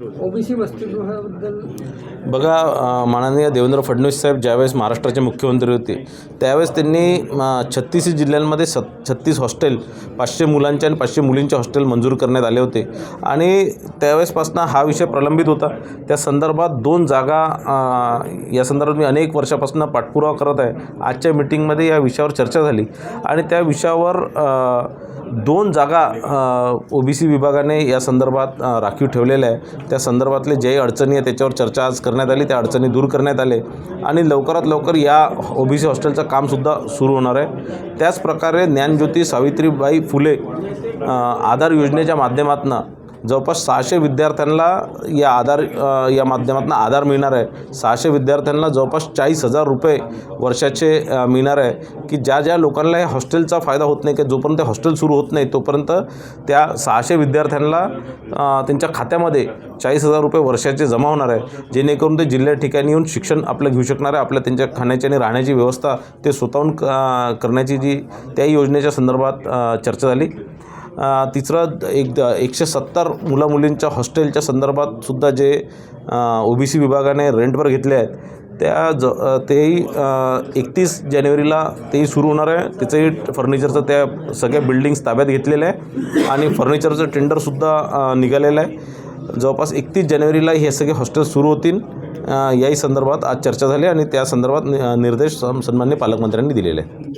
OBC वसतिगृहाबद्दल बघा माननीय देवेंद्र फडणवीस साहेब ज्यावेळेस महाराष्ट्राचे मुख्यमंत्री होते त्यावेळेस त्यांनी छत्तीस जिल्ह्यांमध्ये सत् छत्तीस हॉस्टेल पाचशे मुलांचे आणि पाचशे मुलींचे हॉस्टेल मंजूर करण्यात आले होते. आणि त्यावेळेसपासून हा विषय प्रलंबित होता. त्या संदर्भात दोन जागा या संदर्भात मी अनेक वर्षापासून पाठपुरावा करत आहे. आजच्या मिटिंगमध्ये या विषयावर चर्चा झाली. आणि त्या विषयावर दोन जागा ओबीसी विभागाने या संदर्भात राखीव ठेवलेल्या आहे त्या संदर्भातले जे अडचणी आहे त्याच्यावर चर्चा आज करण्यात आली त्या अडचणी दूर करण्यात आले आणि लवकरात लवकर या ओ बी सी हॉस्टेलचं कामसुद्धा सुरू होणार आहे. त्याचप्रकारे ज्ञानज्योती सावित्रीबाई फुले आधार योजनेच्या माध्यमातून जवळपास सहाशे विद्यार्थ्यांना या आधार या माध्यमातून आधार मिळणार आहे. सहाशे विद्यार्थ्यांना जवळपास चाळीस हजार रुपये वर्षाचे मिळणार आहे की ज्या ज्या लोकांना या हॉस्टेलचा फायदा होत नाही की जोपर्यंत हॉस्टेल सुरू होत नाही तोपर्यंत त्या सहाशे विद्यार्थ्यांना त्यांच्या खात्यामध्ये चाळीस हजार रुपये वर्षाचे जमा होणार आहे. जेणेकरून ते जिल्ह्या ठिकाणी येऊन शिक्षण आपलं घेऊ शकणार आहे. आपल्या त्यांच्या खाण्याची आणि राहण्याची व्यवस्था ते स्वतःहून करण्याची जी त्या योजनेच्या संदर्भात चर्चा झाली. तिसरं एक एकशे सत्तर मुला मुलींच्या हॉस्टेलच्या संदर्भात सुद्धा जे ओ बी सी विभागाने रेंटवर घेतले आहेत त्या ज तेही एकतीस जानेवारीला तेही सुरू होणार आहे. त्याचंही फर्निचरचं त्या सगळ्या बिल्डिंग्स ताब्यात घेतलेलं आहे आणि फर्निचरचं टेंडरसुद्धा निघालेलं आहे. जवळपास एकतीस जानेवारीला हे सगळे हॉस्टेल सुरू होतील याही संदर्भात आज चर्चा झाली आणि त्या संदर्भात निर्देश सन्मान्य पालकमंत्र्यांनी दिलेले आहे